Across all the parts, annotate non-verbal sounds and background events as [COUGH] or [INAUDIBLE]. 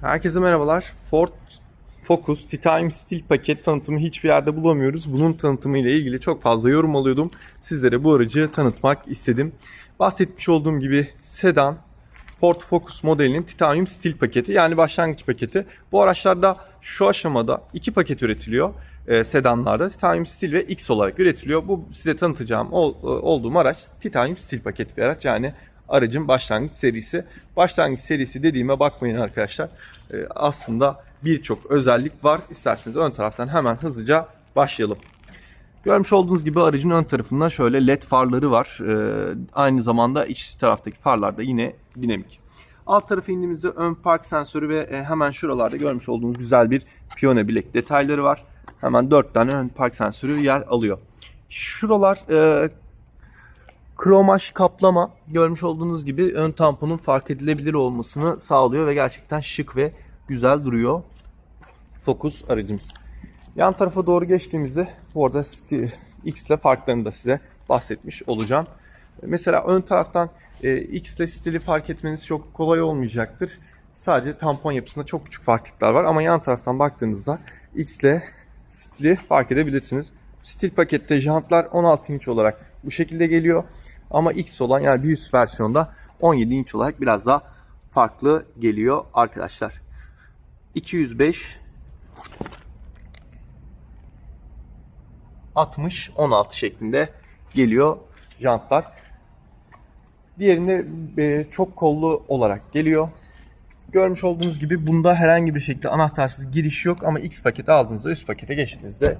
Herkese merhabalar. Ford Focus Titanium Steel paket tanıtımı hiçbir yerde bulamıyoruz. Bunun tanıtımı ile ilgili çok fazla yorum alıyordum. Sizlere bu aracı tanıtmak istedim. Bahsetmiş olduğum gibi sedan Ford Focus modelinin Titanium Steel paketi yani başlangıç paketi. Bu araçlarda şu aşamada iki paket üretiliyor. Ee, sedanlarda Titanium Steel ve X olarak üretiliyor. Bu size tanıtacağım ol- olduğum araç Titanium Steel paket bir araç. Yani aracın başlangıç serisi. Başlangıç serisi dediğime bakmayın arkadaşlar. Ee, aslında birçok özellik var. İsterseniz ön taraftan hemen hızlıca başlayalım. Görmüş olduğunuz gibi aracın ön tarafında şöyle led farları var. Ee, aynı zamanda iç taraftaki farlar da yine dinamik. Alt tarafa indiğimizde ön park sensörü ve e, hemen şuralarda görmüş olduğunuz güzel bir piyano bilek detayları var. Hemen 4 tane ön park sensörü yer alıyor. Şuralar e, kromaj kaplama görmüş olduğunuz gibi ön tamponun fark edilebilir olmasını sağlıyor ve gerçekten şık ve güzel duruyor. Focus aracımız. Yan tarafa doğru geçtiğimizde bu arada X ile farklarını da size bahsetmiş olacağım. Mesela ön taraftan e, X ile stili fark etmeniz çok kolay olmayacaktır. Sadece tampon yapısında çok küçük farklılıklar var ama yan taraftan baktığınızda X ile stili fark edebilirsiniz. Stil pakette jantlar 16 inç olarak bu şekilde geliyor. Ama X olan yani bir üst versiyonda 17 inç olarak biraz daha farklı geliyor arkadaşlar. 205 60 16 şeklinde geliyor jantlar. Diğerinde e, çok kollu olarak geliyor. Görmüş olduğunuz gibi bunda herhangi bir şekilde anahtarsız giriş yok ama X paketi aldığınızda üst pakete geçtiğinizde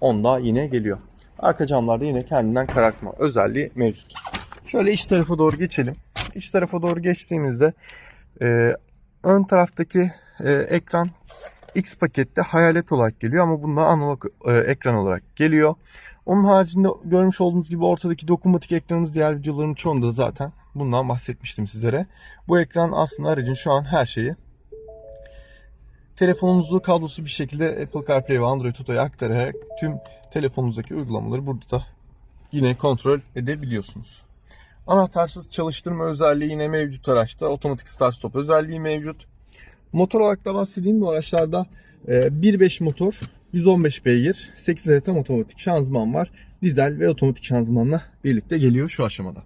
onda yine geliyor. Arka camlarda yine kendinden karartma özelliği mevcut. Şöyle iç tarafa doğru geçelim. İç tarafa doğru geçtiğimizde e, ön taraftaki e, ekran X pakette hayalet olarak geliyor ama bunda analog e, ekran olarak geliyor. Onun haricinde görmüş olduğunuz gibi ortadaki dokunmatik ekranımız diğer videoların çoğunda zaten bundan bahsetmiştim sizlere. Bu ekran aslında aracın şu an her şeyi. Telefonunuzu kablosuz bir şekilde Apple CarPlay ve Android Auto'ya aktararak tüm telefonunuzdaki uygulamaları burada da yine kontrol edebiliyorsunuz. Anahtarsız çalıştırma özelliği yine mevcut araçta. Otomatik start stop özelliği mevcut. Motor olarak da bahsedeyim bu araçlarda e, 1.5 motor, 115 beygir, 8 adet otomatik şanzıman var. Dizel ve otomatik şanzımanla birlikte geliyor şu aşamada.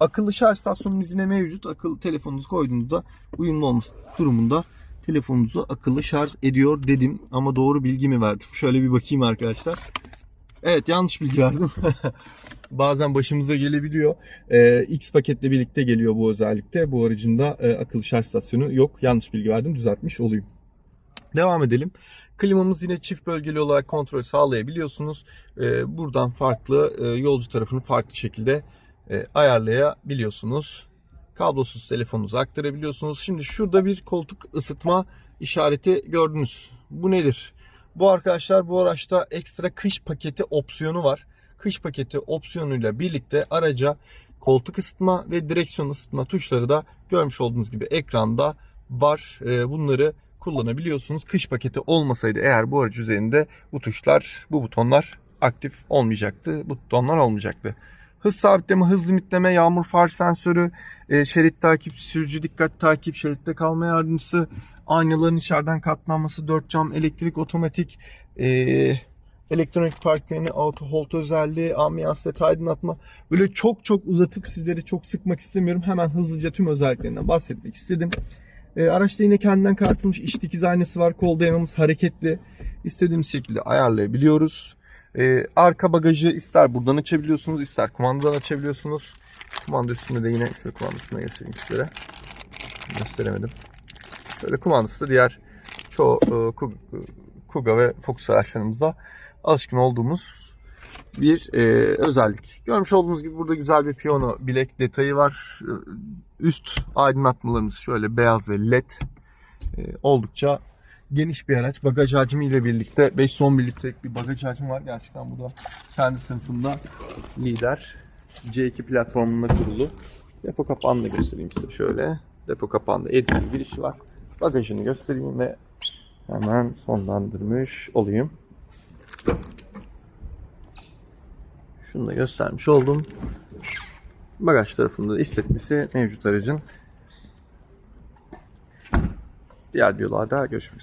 Akıllı şarj istasyonumuz yine mevcut. Akıllı telefonunuzu koyduğunuzda uyumlu olması durumunda telefonunuzu akıllı şarj ediyor dedim ama doğru bilgi mi verdim? Şöyle bir bakayım arkadaşlar. Evet yanlış bilgi verdim. [LAUGHS] Bazen başımıza gelebiliyor. Ee, X paketle birlikte geliyor bu özellikle. Bu aracında e, akıllı şarj istasyonu yok. Yanlış bilgi verdim. Düzeltmiş olayım. Devam edelim. Klimamız yine çift bölgeli olarak kontrol sağlayabiliyorsunuz. Ee, buradan farklı e, yolcu tarafını farklı şekilde e, ayarlayabiliyorsunuz. Kablosuz telefonunuzu aktarabiliyorsunuz. Şimdi şurada bir koltuk ısıtma işareti gördünüz. Bu nedir? Bu arkadaşlar bu araçta ekstra kış paketi opsiyonu var. Kış paketi opsiyonuyla birlikte araca koltuk ısıtma ve direksiyon ısıtma tuşları da görmüş olduğunuz gibi ekranda var. Ee, Bunları kullanabiliyorsunuz. Kış paketi olmasaydı eğer bu aracı üzerinde bu tuşlar, bu butonlar aktif olmayacaktı. Bu butonlar olmayacaktı. Hız sabitleme, hız limitleme, yağmur far sensörü, e, şerit takip, sürücü dikkat takip, şeritte kalma yardımcısı, aynaların içeriden katlanması, dört cam, elektrik, otomatik, e, elektronik park auto hold özelliği, ambiyans set aydınlatma. Böyle çok çok uzatıp sizleri çok sıkmak istemiyorum. Hemen hızlıca tüm özelliklerinden bahsetmek istedim. E, araçta yine kendinden kartılmış iç dikiz aynası var. Kol dayamamız hareketli. İstediğimiz şekilde ayarlayabiliyoruz. E, arka bagajı ister buradan açabiliyorsunuz, ister kumandadan açabiliyorsunuz. Kumanda üstünde de yine şöyle kumandasını göstereyim sizlere. Gösteremedim. Şöyle kumandası da diğer çoğu e, Kug- Kuga ve Focus araçlarımızda alışkın olduğumuz bir e, özellik. Görmüş olduğunuz gibi burada güzel bir piyano bilek detayı var. E, Üst aydınlatmalarımız şöyle beyaz ve led. E, oldukça geniş bir araç. Bagaj hacmi ile birlikte 510 litrelik bir bagaj hacmi var. Gerçekten bu da kendi sınıfında lider. C2 platformunda kurulu. Depo kapağını da göstereyim size şöyle. Depo kapağında edildi girişi var. Bagajını göstereyim ve hemen sonlandırmış olayım. Şunu da göstermiş oldum. Bagaj tarafında da hissetmesi mevcut aracın. Diğer videolarda görüşmek üzere.